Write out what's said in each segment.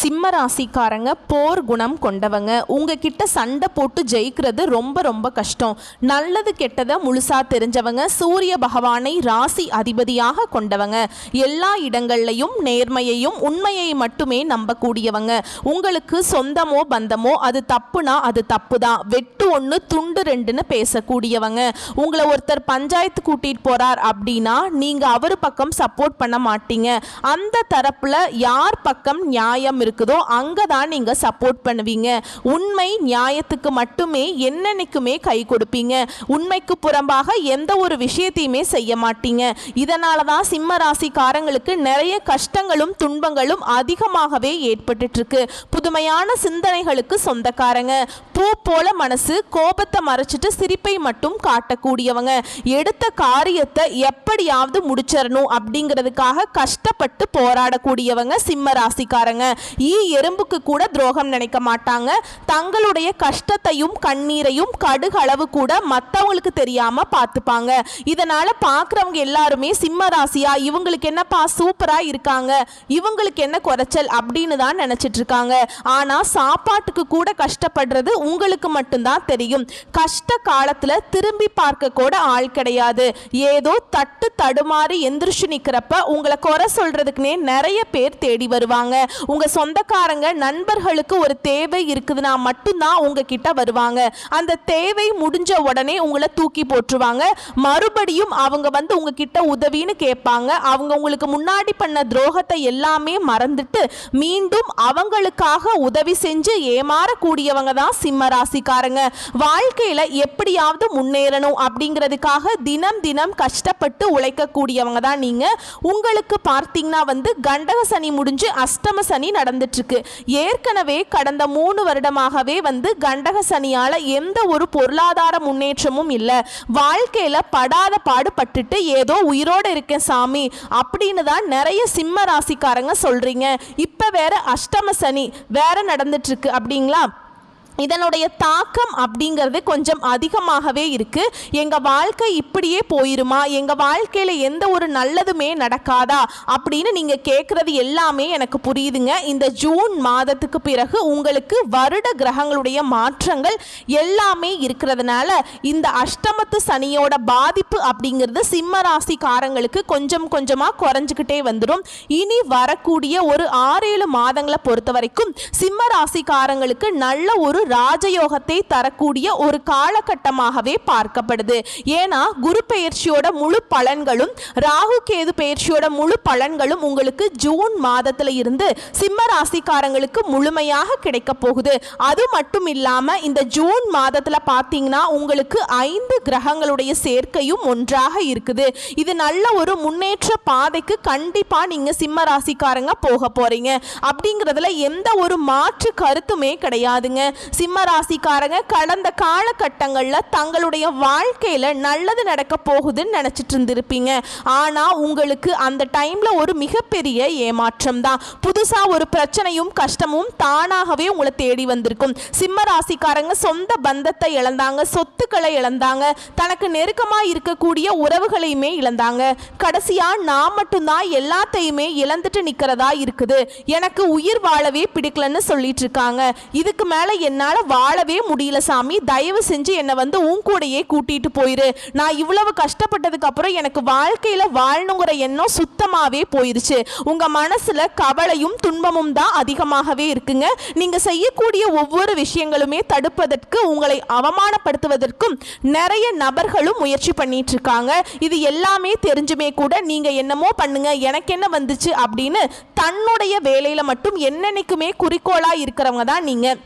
சிம்ம ராசிக்காரங்க போர் குணம் கொண்டவங்க. உங்ககிட்ட சண்டை போட்டு ஜெயிக்கிறது ரொம்ப ரொம்ப கஷ்டம். நல்லது கெட்டதை முழுசா தெரிஞ்சவங்க சூரிய பகவானை ராசி அதிபதியாக கொண்டவங்க. எல்லா இடங்கள்லையும் நேர்மையையும் உண்மையை மட்டுமே நம்பக்கூடியவங்க. உங்களுக்கு சொந்தமோ பந்தமோ அது தப்புனா அது தப்பு தான் வெட்டு ஒன்று துண்டு ரெண்டுன்னு பேசக்கூடியவங்க. உங்களை ஒருத்தர் பஞ்சாயத்து கூட்டிட்டு போறார் அப்படின்னா நீங்க அவர் பக்கம் சப்போர்ட் பண்ண மாட்டீங்க. அந்த தரப்புல யார் பக்கம் நியாயம் இருக்குதோ அங்கே தான் நீங்கள் சப்போர்ட் பண்ணுவீங்க. உண்மை நியாயத்துக்கு மட்டுமே என்னன்னைக்குமே கை கொடுப்பீங்க. உண்மைக்கு புறம்பாக எந்த ஒரு விஷயத்தையுமே செய்ய மாட்டீங்க. இதனால தான் சிம்ம ராசிக்காரங்களுக்கு நிறைய கஷ்டங்களும் துன்பங்களும் அதிகமாகவே ஏற்பட்டுட்டு இருக்கு புதுமையான சிந்தனைகளுக்கு சொந்தக்காரங்க. பூ போல மனசு கோபத்தை மறைச்சிட்டு சிரிப்பை மட்டும் காட்டக்கூடியவங்க. எடுத்த காரியத்தை எப்படியாவது முடிச்சிடணும் அப்படிங்கிறதுக்காக கஷ்டப்பட்டு போராடக்கூடியவங்க சிம்ம ராசிக்காரங்க. ஈ எறும்புக்கு கூட துரோகம் நினைக்க மாட்டாங்க. தங்களுடைய கஷ்டத்தையும் கண்ணீரையும் கடுகளவு கூட மற்றவங்களுக்கு தெரியாம பார்த்துப்பாங்க இதனால பார்க்குறவங்க எல்லாருமே சிம்ம ராசியா இவங்களுக்கு என்னப்பா சூப்பரா இருக்காங்க இவங்களுக்கு என்ன குறைச்சல் அப்படின்னு தான் நினைச்சிட்டு இருக்காங்க ஆனா சாப்பாட்டுக்கு கூட கஷ்டப்படுறது உங்களுக்கு மட்டும்தான் தெரியும். கஷ்ட காலத்துல திரும்பி பார்க்க கூட ஆள் கிடையாது. ஏதோ தட்டு தடுமாறி எந்திரிச்சு நிக்கிறப்ப உங்களை குறை சொல்றதுக்குன்னே நிறைய பேர் தேடி வருவாங்க. உங்க சொந்தக்காரங்க நண்பர்களுக்கு ஒரு தேவை இருக்குதுன்னா மட்டும்தான் உங்ககிட்ட வருவாங்க. அந்த தேவை முடிஞ்ச உடனே உங்களை தூக்கி போட்டுருவாங்க. மறுபடியும் அவங்க வந்து உங்ககிட்ட உதவின்னு கேட்பாங்க. அவங்க உங்களுக்கு முன்னாடி பண்ண துரோகத்தை எல்லாமே மறந்துட்டு மீண்டும் அவங்களுக்காக உதவி செஞ்சு ஏமாறக்கூடியவங்க தான் சிம்ம ராசிக்காரங்க வாழ்க்கையில் எப்படியாவது முன்னேறணும் அப்படிங்கிறதுக்காக தினம் தினம் கஷ்டப்பட்டு உழைக்கக்கூடியவங்க தான் நீங்கள் உங்களுக்கு பார்த்தீங்கன்னா வந்து கண்டக சனி முடிஞ்சு அஷ்டம சனி நடந்து இருக்கு ஏற்கனவே கடந்த மூணு வருடமாகவே வந்து கண்டக சனியால எந்த ஒரு பொருளாதார முன்னேற்றமும் இல்லை. வாழ்க்கையில படாத பாடுபட்டுட்டு ஏதோ உயிரோட இருக்கேன் சாமி. அப்படின்னு தான் நிறைய சிம்ம ராசிக்காரங்க சொல்றீங்க. இப்ப வேற அஷ்டம சனி வேற நடந்துட்டு இருக்கு அப்படிங்களா? இதனுடைய தாக்கம் அப்படிங்கிறது கொஞ்சம் அதிகமாகவே இருக்கு. எங்க வாழ்க்கை இப்படியே போயிருமா? எங்க வாழ்க்கையில எந்த ஒரு நல்லதுமே நடக்காதா? அப்படின்னு நீங்க கேட்கறது எல்லாமே எனக்கு புரியுதுங்க. இந்த ஜூன் மாதத்துக்கு பிறகு உங்களுக்கு வருட கிரகங்களுடைய மாற்றங்கள் எல்லாமே இருக்கிறதுனால இந்த அஷ்டமத்து சனியோட பாதிப்பு அப்படிங்கிறது சிம்ம ராசிக்காரங்களுக்கு கொஞ்சம் கொஞ்சமா குறைஞ்சுக்கிட்டே வந்துடும் இனி வரக்கூடிய ஒரு ஆறேழு மாதங்களை பொறுத்த வரைக்கும் சிம்ம ராசிக்காரங்களுக்கு நல்ல ஒரு ராஜயோகத்தை தரக்கூடிய ஒரு காலகட்டமாகவே பார்க்கப்படுது. ஏன்னா குரு பெயர்ச்சியோட முழு பலன்களும் ராகு கேது பெயர்ச்சியோட முழு பலன்களும் உங்களுக்கு ஜூன் மாதத்துல இருந்து சிம்ம ராசிக்காரங்களுக்கு முழுமையாக கிடைக்க போகுது. அது மட்டும் இல்லாம இந்த ஜூன் மாதத்துல பார்த்தீங்கன்னா உங்களுக்கு ஐந்து கிரகங்களுடைய சேர்க்கையும் ஒன்றாக இருக்குது. இது நல்ல ஒரு முன்னேற்ற பாதைக்கு கண்டிப்பா நீங்க சிம்ம ராசிக்காரங்க போக போறீங்க. அப்படிங்கிறதுல எந்த ஒரு மாற்று கருத்துமே கிடையாதுங்க. சிம்ம ராசிக்காரங்க கடந்த காலகட்டங்களில் தங்களுடைய வாழ்க்கையில் நல்லது நடக்க போகுதுன்னு நினச்சிட்டு இருந்திருப்பீங்க. ஆனால் உங்களுக்கு அந்த டைமில் ஒரு மிகப்பெரிய ஏமாற்றம் தான் புதுசாக ஒரு பிரச்சனையும் கஷ்டமும் தானாகவே உங்களை தேடி வந்திருக்கும். சிம்ம ராசிக்காரங்க சொந்த பந்தத்தை இழந்தாங்க சொத்துக்களை இழந்தாங்க தனக்கு நெருக்கமாக இருக்கக்கூடிய உறவுகளையுமே இழந்தாங்க. கடைசியாக நான் மட்டும்தான் எல்லாத்தையுமே இழந்துட்டு நிற்கிறதா இருக்குது. எனக்கு உயிர் வாழவே பிடிக்கலன்னு சொல்லிட்டு இருக்காங்க. இதுக்கு மேலே என்ன என்னால் வாழவே முடியல சாமி. தயவு செஞ்சு என்னை வந்து உன் கூடயே கூட்டிகிட்டு போயிரு. நான் இவ்வளவு கஷ்டப்பட்டதுக்கு அப்புறம் எனக்கு வாழ்க்கையில் வாழணுங்கிற எண்ணம் சுத்தமாகவே போயிருச்சு. உங்கள் மனசில் கவலையும் துன்பமும் தான் அதிகமாகவே இருக்குங்க. நீங்கள் செய்யக்கூடிய ஒவ்வொரு விஷயங்களுமே தடுப்பதற்கு உங்களை அவமானப்படுத்துவதற்கும் நிறைய நபர்களும் முயற்சி பண்ணிட்டு இருக்காங்க. இது எல்லாமே தெரிஞ்சுமே கூட நீங்கள் என்னமோ பண்ணுங்க எனக்கு என்ன வந்துச்சு அப்படின்னு தன்னுடைய வேலையில் மட்டும் என்னென்னைக்குமே குறிக்கோளாக இருக்கிறவங்க தான் நீங்கள்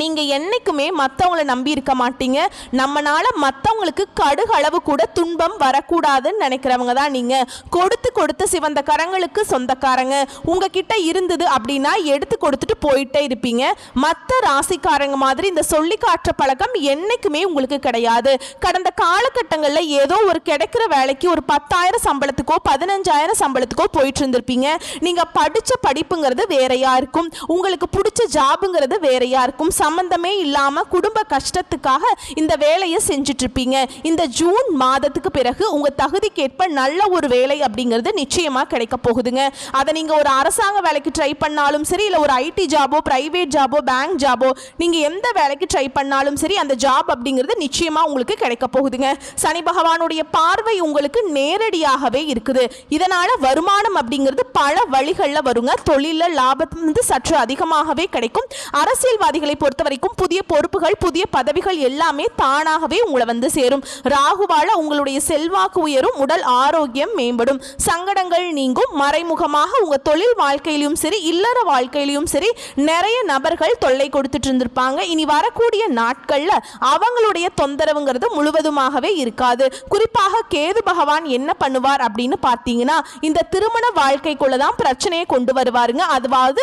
நீங்கள் என்றைக்குமே மற்றவங்கள நம்பி இருக்க மாட்டீங்க. நம்மளால் மற்றவங்களுக்கு கடுகளவு கூட துன்பம் வரக்கூடாதுன்னு நினைக்கிறவங்க தான் நீங்கள் கொடுத்து கொடுத்து சிவந்த கரங்களுக்கு சொந்தக்காரங்க. உங்ககிட்ட இருந்தது அப்படின்னா எடுத்து கொடுத்துட்டு போயிட்டே இருப்பீங்க. மற்ற ராசிக்காரங்க மாதிரி இந்த சொல்லி காற்ற பழக்கம் என்றைக்குமே உங்களுக்கு கிடையாது. கடந்த காலகட்டங்களில் ஏதோ ஒரு கிடைக்கிற வேலைக்கு ஒரு பத்தாயிரம் சம்பளத்துக்கோ பதினஞ்சாயிரம் சம்பளத்துக்கோ போயிட்டு இருந்திருப்பீங்க. நீங்கள் படித்த படிப்புங்கிறது வேறையாக இருக்கும். உங்களுக்கு பிடிச்ச ஜாபுங்கிறது வேறையாக இருக்கும். சம்பந்தமே இல்லாம குடும்ப கஷ்டத்துக்காக இந்த வேலையை செஞ்சுட்டு இருப்பீங்க இந்த ஜூன் மாதத்துக்கு பிறகு உங்க தகுதிக்கேற்ப நல்ல ஒரு வேலை அப்படிங்கிறது நிச்சயமா கிடைக்க போகுதுங்க. அதை நீங்க ஒரு அரசாங்க வேலைக்கு ட்ரை பண்ணாலும் சரி இல்ல ஒரு ஐடி ஜாபோ பிரைவேட் ஜாபோ பேங்க் ஜாபோ நீங்க எந்த வேலைக்கு ட்ரை பண்ணாலும் சரி அந்த ஜாப் அப்படிங்கிறது நிச்சயமா உங்களுக்கு கிடைக்க போகுதுங்க. சனி பகவானுடைய பார்வை உங்களுக்கு நேரடியாகவே இருக்குது. இதனால வருமானம் அப்படிங்கிறது பல வழிகளில் வருங்க. தொழிலில் லாபம் வந்து சற்று அதிகமாகவே கிடைக்கும். அரசியல்வாதிகளை பொறுத்த வரைக்கும் புதிய பொறுப்புகள் புதிய பதவிகள் எல்லாமே தானாகவே உங்களை வந்து சேரும். ராகுவால உங்களுடைய செல்வாக்கு உயரும் உடல் ஆரோக்கியம் மேம்படும். சங்கடங்கள் நீங்கும். மறைமுகமாக உங்க தொழில் வாழ்க்கையிலும் சரி இல்லற வாழ்க்கையிலும் சரி நிறைய நபர்கள் தொல்லை கொடுத்துட்டு இருந்திருப்பாங்க. இனி வரக்கூடிய நாட்கள்ல அவங்களுடைய தொந்தரவுங்கிறது முழுவதுமாகவே இருக்காது. குறிப்பாக கேது பகவான் என்ன பண்ணுவார் அப்படின்னு பார்த்தீங்கன்னா இந்த திருமண வாழ்க்கைக்குள்ள தான் பிரச்சனையை கொண்டு வருவாருங்க. அதாவது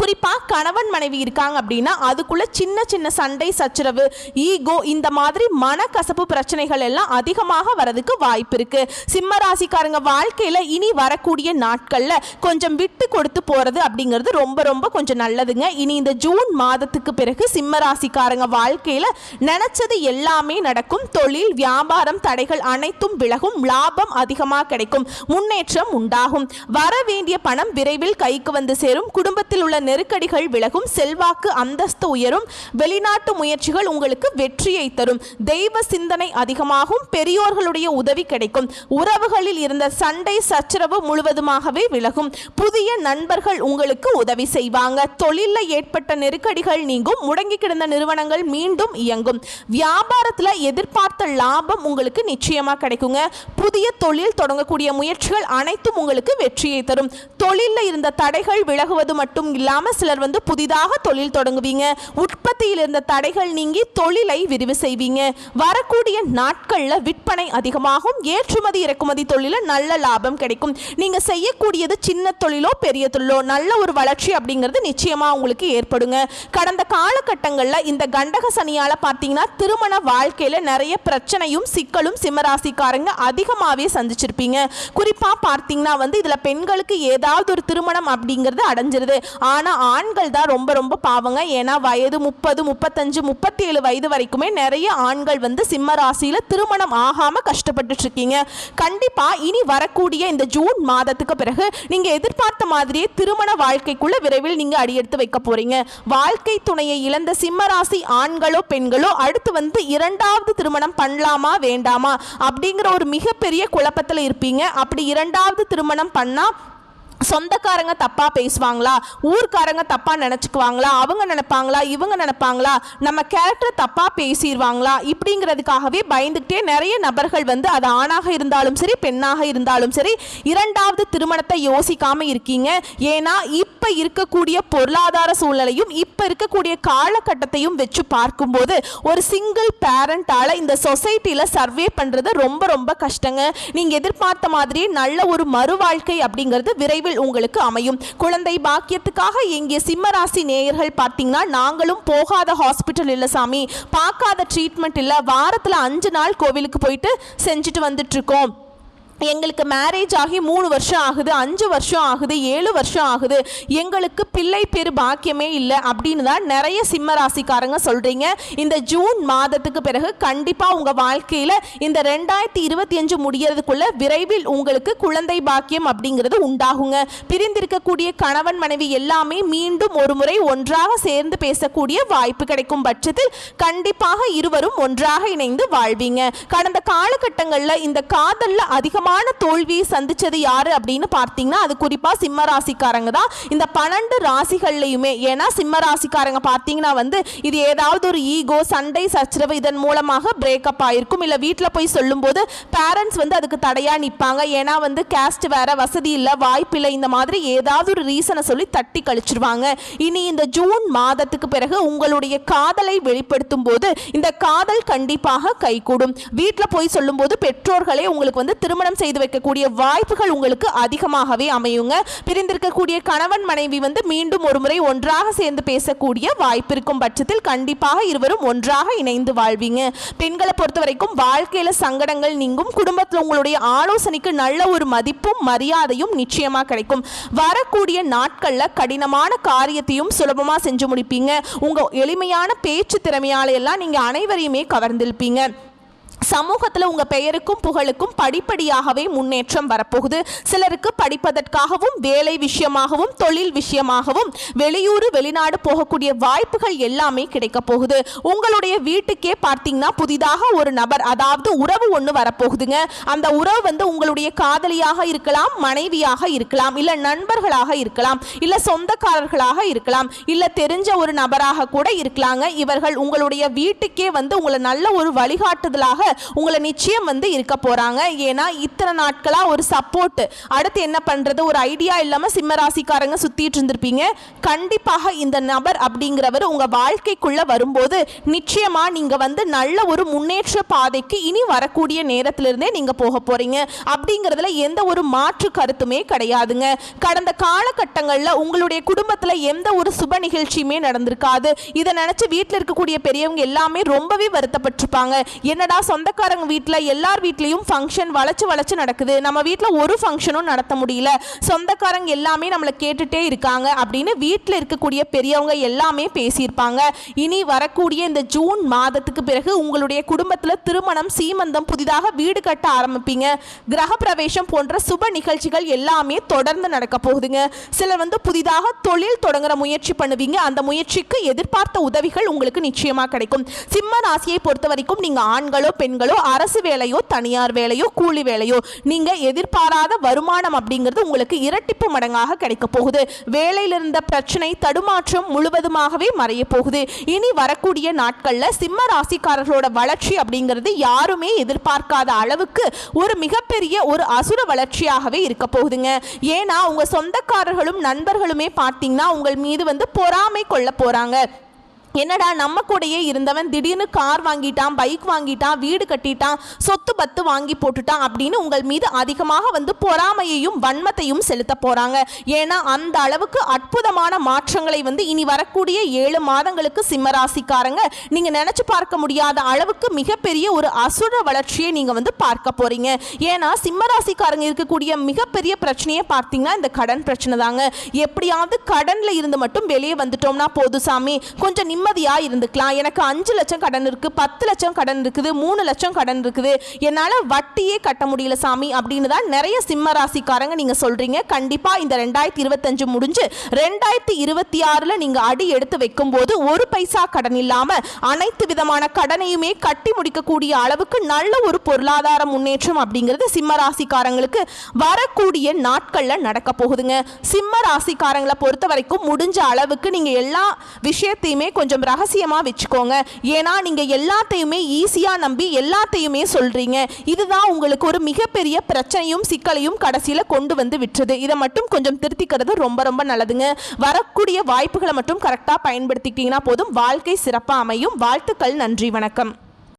குறிப்பாக கணவன் மனைவி இருக்காங்க அப்படின்னா அதுக்குள்ள சின்ன சின்ன சண்டை சச்சரவு ஈகோ இந்த மாதிரி மனக்கசப்பு பிரச்சனைகள் எல்லாம் அதிகமாக வரதுக்கு வாய்ப்பு இருக்கு. சிம்ம ராசிக்காரங்க வாழ்க்கையில இனி வரக்கூடிய நாட்கள்ல கொஞ்சம் விட்டு கொடுத்து போறது அப்படிங்கிறது ரொம்ப ரொம்ப கொஞ்சம் நல்லதுங்க. இனி இந்த ஜூன் மாதத்துக்கு பிறகு சிம்ம ராசிக்காரங்க வாழ்க்கையில நினைச்சது எல்லாமே நடக்கும். தொழில் வியாபாரம் தடைகள் அனைத்தும் விலகும். லாபம் அதிகமாக கிடைக்கும். முன்னேற்றம் உண்டாகும். வர வேண்டிய பணம் விரைவில் கைக்கு வந்து சேரும். குடும்பத்தில் உள்ள நெருக்கடிகள் விலகும் செல்வாக்கு அந்தஸ்து உயரும் வெளிநாட்டு முயற்சிகள் உங்களுக்கு வெற்றியை தரும். தெய்வ சிந்தனை அதிகமாகும் பெரியோர்களுடைய உதவி கிடைக்கும். உறவுகளில் இருந்த சண்டை சச்சரவு முழுவதுமாகவே விலகும். புதிய நண்பர்கள் உங்களுக்கு உதவி செய்வாங்க. தொழிலில் ஏற்பட்ட நெருக்கடிகள் நீங்கும் முடங்கி கிடந்த நிறுவனங்கள் மீண்டும் இயங்கும். வியாபாரத்தில் எதிர்பார்த்த லாபம் உங்களுக்கு நிச்சயமா கிடைக்குங்க. புதிய தொழில் தொடங்கக்கூடிய முயற்சிகள் அனைத்தும் உங்களுக்கு வெற்றியை தரும். தொழிலில் இருந்த தடைகள் விலகுவது மட்டும் இல்லாமல் சிலர் வந்து புதிதாக தொழில் தொடங்குவீங்க. உற்பத்தியில் இருந்த தடைகள் நீங்கி தொழிலை விரிவு செய்வீங்க. வரக்கூடிய நாட்களில் விற்பனை அதிகமாகும். ஏற்றுமதி இறக்குமதி தொழிலில் நல்ல லாபம் கிடைக்கும். நீங்கள் செய்யக்கூடியது சின்ன தொழிலோ பெரிய தொழிலோ நல்ல ஒரு வளர்ச்சி அப்படிங்கிறது நிச்சயமாக உங்களுக்கு ஏற்படுங்க. கடந்த காலகட்டங்களில் இந்த கண்டக சனியால் பார்த்தீங்கன்னா திருமண வாழ்க்கையில் நிறைய பிரச்சனையும் சிக்கலும் சிம்மராசிக்காரங்க அதிகமாகவே சந்திச்சிருப்பீங்க. குறிப்பாக பார்த்தீங்கன்னா வந்து இதில் பெண்களுக்கு ஏதாவது ஒரு திருமணம் அப்படிங்கிறது அடைஞ்சிருது. ஆனால் ஆண்கள் தான் ரொம்ப ரொம்ப பாவங்க. ஏன்னா வயது முப்பது முப்பத்தஞ்சு முப்பத்தி ஏழு வயது வரைக்குமே நிறைய ஆண்கள் வந்து சிம்ம ராசியில் திருமணம் ஆகாம கஷ்டப்பட்டுட்டு இருக்கீங்க. கண்டிப்பா இனி வரக்கூடிய இந்த ஜூன் மாதத்துக்கு பிறகு நீங்க எதிர்பார்த்த மாதிரியே திருமண வாழ்க்கைக்குள்ள விரைவில் நீங்க அடியெடுத்து வைக்க போறீங்க. வாழ்க்கை துணையை இழந்த சிம்ம ராசி ஆண்களோ பெண்களோ அடுத்து வந்து இரண்டாவது திருமணம் பண்ணலாமா வேண்டாமா அப்படிங்கிற ஒரு மிகப்பெரிய குழப்பத்தில் இருப்பீங்க. அப்படி இரண்டாவது திருமணம் பண்ணா சொந்தக்காரங்க தப்பாக பேசுவாங்களா? ஊர்க்காரங்க தப்பாக நினச்சிக்குவாங்களா? அவங்க நினைப்பாங்களா? இவங்க நினைப்பாங்களா? நம்ம கேரக்டர் தப்பாக பேசிடுவாங்களா இப்படிங்கிறதுக்காகவே பயந்துக்கிட்டே நிறைய நபர்கள் வந்து அது ஆணாக இருந்தாலும் சரி பெண்ணாக இருந்தாலும் சரி இரண்டாவது திருமணத்தை யோசிக்காமல் இருக்கீங்க. ஏன்னா இப்போ இருக்கக்கூடிய பொருளாதார சூழ்நிலையும் இப்போ இருக்கக்கூடிய காலகட்டத்தையும் வச்சு பார்க்கும்போது ஒரு சிங்கிள் பேரண்டால் இந்த சொசைட்டியில் சர்வே பண்ணுறது ரொம்ப ரொம்ப கஷ்டங்க. நீங்கள் எதிர்பார்த்த மாதிரியே நல்ல ஒரு மறுவாழ்க்கை அப்படிங்கிறது விரைவில் உங்களுக்கு அமையும். குழந்தை பாக்கியத்துக்காக இங்கே சிம்மராசி நேயர்கள் பார்த்தீங்கன்னா நாங்களும் போகாத ஹாஸ்பிட்டல் இல்லை சாமி. பார்க்காத ட்ரீட்மெண்ட் இல்லை. வாரத்தில் அஞ்சு நாள் கோவிலுக்கு போயிட்டு செஞ்சுட்டு வந்துட்டு இருக்கோம். எங்களுக்கு மேரேஜ் ஆகி மூணு வருஷம் ஆகுது அஞ்சு வருஷம் ஆகுது ஏழு வருஷம் ஆகுது. எங்களுக்கு பிள்ளை பேர் பாக்கியமே இல்லை அப்படின்னு தான் நிறைய சிம்ம ராசிக்காரங்க சொல்கிறீங்க இந்த ஜூன் மாதத்துக்கு பிறகு கண்டிப்பாக உங்கள் வாழ்க்கையில் இந்த ரெண்டாயிரத்தி இருபத்தி அஞ்சு முடியறதுக்குள்ள விரைவில் உங்களுக்கு குழந்தை பாக்கியம் அப்படிங்கிறது உண்டாகுங்க. பிரிந்திருக்கக்கூடிய கணவன் மனைவி எல்லாமே மீண்டும் ஒரு முறை ஒன்றாக சேர்ந்து பேசக்கூடிய வாய்ப்பு கிடைக்கும் பட்சத்தில் கண்டிப்பாக இருவரும் ஒன்றாக இணைந்து வாழ்வீங்க. கடந்த காலகட்டங்களில் இந்த காதலில் அதிகமாக அதிகமான தோல்வியை சந்திச்சது யாரு அப்படின்னு பார்த்தீங்கன்னா அது குறிப்பா சிம்ம ராசிக்காரங்க தான். இந்த பன்னெண்டு ராசிகள்லையுமே ஏன்னா சிம்ம ராசிக்காரங்க பார்த்தீங்கன்னா வந்து இது ஏதாவது ஒரு ஈகோ சண்டை சச்சரவு இதன் மூலமாக பிரேக்கப் ஆயிருக்கும். இல்லை வீட்டில் போய் சொல்லும்போது பேரண்ட்ஸ் வந்து அதுக்கு தடையா நிற்பாங்க ஏன்னா வந்து கேஸ்ட் வேற வசதி இல்லை வாய்ப்பு இல்லை இந்த மாதிரி ஏதாவது ஒரு ரீசனை சொல்லி தட்டி கழிச்சிருவாங்க. இனி இந்த ஜூன் மாதத்துக்கு பிறகு உங்களுடைய காதலை வெளிப்படுத்தும் போது இந்த காதல் கண்டிப்பாக கைகூடும். வீட்டில் போய் சொல்லும்போது பெற்றோர்களே உங்களுக்கு வந்து திருமணம் திருமணம் செய்து வைக்கக்கூடிய வாய்ப்புகள் உங்களுக்கு அதிகமாகவே அமையுங்க. பிரிந்திருக்கக்கூடிய கணவன் மனைவி வந்து மீண்டும் ஒருமுறை ஒன்றாக சேர்ந்து பேசக்கூடிய வாய்ப்பு இருக்கும் பட்சத்தில் கண்டிப்பாக இருவரும் ஒன்றாக இணைந்து வாழ்வீங்க. பெண்களை பொறுத்த வரைக்கும் வாழ்க்கையில சங்கடங்கள் நீங்கும். குடும்பத்தில் உங்களுடைய ஆலோசனைக்கு நல்ல ஒரு மதிப்பும் மரியாதையும் நிச்சயமா கிடைக்கும். வரக்கூடிய நாட்கள்ல கடினமான காரியத்தையும் சுலபமா செஞ்சு முடிப்பீங்க. உங்க எளிமையான பேச்சு திறமையால எல்லாம் நீங்க அனைவரையுமே கவர்ந்திருப்பீங்க. சமூகத்தில் உங்கள் பெயருக்கும் புகழுக்கும் படிப்படியாகவே முன்னேற்றம் வரப்போகுது. சிலருக்கு படிப்பதற்காகவும் வேலை விஷயமாகவும் தொழில் விஷயமாகவும் வெளியூர் வெளிநாடு போகக்கூடிய வாய்ப்புகள் எல்லாமே கிடைக்க போகுது. உங்களுடைய வீட்டுக்கே பார்த்தீங்கன்னா புதிதாக ஒரு நபர் அதாவது உறவு ஒன்று வரப்போகுதுங்க. அந்த உறவு வந்து உங்களுடைய காதலியாக இருக்கலாம் மனைவியாக இருக்கலாம் இல்லை நண்பர்களாக இருக்கலாம் இல்லை சொந்தக்காரர்களாக இருக்கலாம் இல்லை தெரிஞ்ச ஒரு நபராக கூட இருக்கலாங்க. இவர்கள் உங்களுடைய வீட்டுக்கே வந்து உங்களை நல்ல ஒரு வழிகாட்டுதலாக உங்களை நிச்சயம் வந்து இருக்க போறாங்க. ஏன்னா இத்தனை நாட்களா ஒரு சப்போர்ட் அடுத்து என்ன பண்றது? ஒரு ஐடியா இல்லாம சிம்ம ராசிக்காரங்க சுத்திட்டு இருந்திருப்பீங்க. கண்டிப்பாக இந்த நபர் அப்படிங்கிறவர் உங்க வாழ்க்கைக்குள்ள வரும்போது நிச்சயமா நீங்க வந்து நல்ல ஒரு முன்னேற்ற பாதைக்கு இனி வரக்கூடிய நேரத்திலிருந்தே நீங்க போக போறீங்க. அப்படிங்கிறதுல எந்த ஒரு மாற்று கருத்துமே கிடையாதுங்க. கடந்த காலகட்டங்களில் உங்களுடைய குடும்பத்தில் எந்த ஒரு சுப நிகழ்ச்சியுமே நடந்திருக்காது. இதை நினைச்சு வீட்டில் இருக்கக்கூடிய பெரியவங்க எல்லாமே ரொம்பவே வருத்தப்பட்டிருப்பாங்க. என்னடா சொந்தக்காரங்க வீட்டில் எல்லார் வீட்லேயும் ஃபங்க்ஷன் வளைச்சு வளைச்சு நடக்குது. நம்ம வீட்டில் ஒரு ஃபங்க்ஷனும் நடத்த முடியல. சொந்தக்காரங்க எல்லாமே நம்மளை கேட்டுகிட்டே இருக்காங்க அப்படின்னு வீட்டில் இருக்கக்கூடிய பெரியவங்க எல்லாமே பேசியிருப்பாங்க. இனி வரக்கூடிய இந்த ஜூன் மாதத்துக்கு பிறகு உங்களுடைய குடும்பத்தில் திருமணம் சீமந்தம் புதிதாக வீடு கட்ட ஆரம்பிப்பீங்க. கிரக பிரவேசம் போன்ற சுப நிகழ்ச்சிகள் எல்லாமே தொடர்ந்து நடக்க போகுதுங்க. சிலர் வந்து புதிதாக தொழில் தொடங்குற முயற்சி பண்ணுவீங்க. அந்த முயற்சிக்கு எதிர்பார்த்த உதவிகள் உங்களுக்கு நிச்சயமாக கிடைக்கும். சிம்ம ராசியை பொறுத்த வரைக்கும் நீங்கள் ஆண்களோ பெண் பெண்களோ அரசு வேலையோ தனியார் வேலையோ கூலி வேலையோ நீங்க எதிர்பாராத வருமானம் அப்படிங்கிறது உங்களுக்கு இரட்டிப்பு மடங்காக கிடைக்க போகுது. வேலையில் இருந்த பிரச்சனை தடுமாற்றம் முழுவதுமாகவே மறைய போகுது. இனி வரக்கூடிய நாட்கள்ல சிம்ம ராசிக்காரர்களோட வளர்ச்சி அப்படிங்கிறது யாருமே எதிர்பார்க்காத அளவுக்கு ஒரு மிகப்பெரிய ஒரு அசுர வளர்ச்சியாகவே இருக்க போகுதுங்க. ஏன்னா உங்க சொந்தக்காரர்களும் நண்பர்களுமே பார்த்தீங்கன்னா உங்கள் மீது வந்து பொறாமை கொள்ள போறாங்க. என்னடா நம்ம கூடயே இருந்தவன் திடீர்னு கார் வாங்கிட்டான் பைக் வாங்கிட்டான் வீடு கட்டிட்டான் சொத்து பத்து வாங்கி போட்டுட்டான் அப்படின்னு உங்கள் மீது அதிகமாக வந்து பொறாமையையும் வன்மத்தையும் செலுத்த போறாங்க. ஏன்னா அந்த அளவுக்கு அற்புதமான மாற்றங்களை வந்து இனி வரக்கூடிய ஏழு மாதங்களுக்கு சிம்மராசிக்காரங்க நீங்க நினைச்சு பார்க்க முடியாத அளவுக்கு மிகப்பெரிய ஒரு அசுர வளர்ச்சியை நீங்க வந்து பார்க்க போறீங்க. ஏன்னா சிம்மராசிக்காரங்க இருக்கக்கூடிய மிகப்பெரிய பிரச்சனையை பார்த்தீங்கன்னா இந்த கடன் பிரச்சனை தாங்க. எப்படியாவது கடன்ல இருந்து மட்டும் வெளியே வந்துட்டோம்னா போதும் சாமி. கொஞ்சம் நிம்மதியாக இருந்துக்கலாம். எனக்கு அஞ்சு லட்சம் கடன் இருக்குது பத்து லட்சம் கடன் இருக்குது மூணு லட்சம் கடன் இருக்குது. என்னால் வட்டியே கட்ட முடியல சாமி அப்படின்னு தான் நிறைய சிம்ம ராசிக்காரங்க நீங்கள் சொல்கிறீங்க கண்டிப்பாக இந்த ரெண்டாயிரத்தி இருபத்தஞ்சு முடிஞ்சு ரெண்டாயிரத்தி இருபத்தி ஆறில் நீங்கள் அடி எடுத்து வைக்கும்போது ஒரு பைசா கடன் இல்லாமல் அனைத்து விதமான கடனையுமே கட்டி முடிக்கக்கூடிய அளவுக்கு நல்ல ஒரு பொருளாதார முன்னேற்றம் அப்படிங்கிறது சிம்ம ராசிக்காரங்களுக்கு வரக்கூடிய நாட்களில் நடக்க போகுதுங்க. சிம்ம ராசிக்காரங்களை பொறுத்த வரைக்கும் முடிஞ்ச அளவுக்கு நீங்கள் எல்லா விஷயத்தையுமே கொஞ்சம் கொஞ்சம் ரகசியமாக வச்சுக்கோங்க. ஏன்னா நீங்கள் எல்லாத்தையுமே ஈஸியாக நம்பி எல்லாத்தையுமே சொல்கிறீங்க இதுதான் உங்களுக்கு ஒரு மிகப்பெரிய பிரச்சனையும் சிக்கலையும் கடைசியில் கொண்டு வந்து விட்டுருது. இதை மட்டும் கொஞ்சம் திருத்திக்கிறது ரொம்ப ரொம்ப நல்லதுங்க. வரக்கூடிய வாய்ப்புகளை மட்டும் கரெக்டாக பயன்படுத்திக்கிட்டீங்கன்னா போதும். வாழ்க்கை சிறப்பாக அமையும். வாழ்த்துக்கள். நன்றி. வணக்கம்.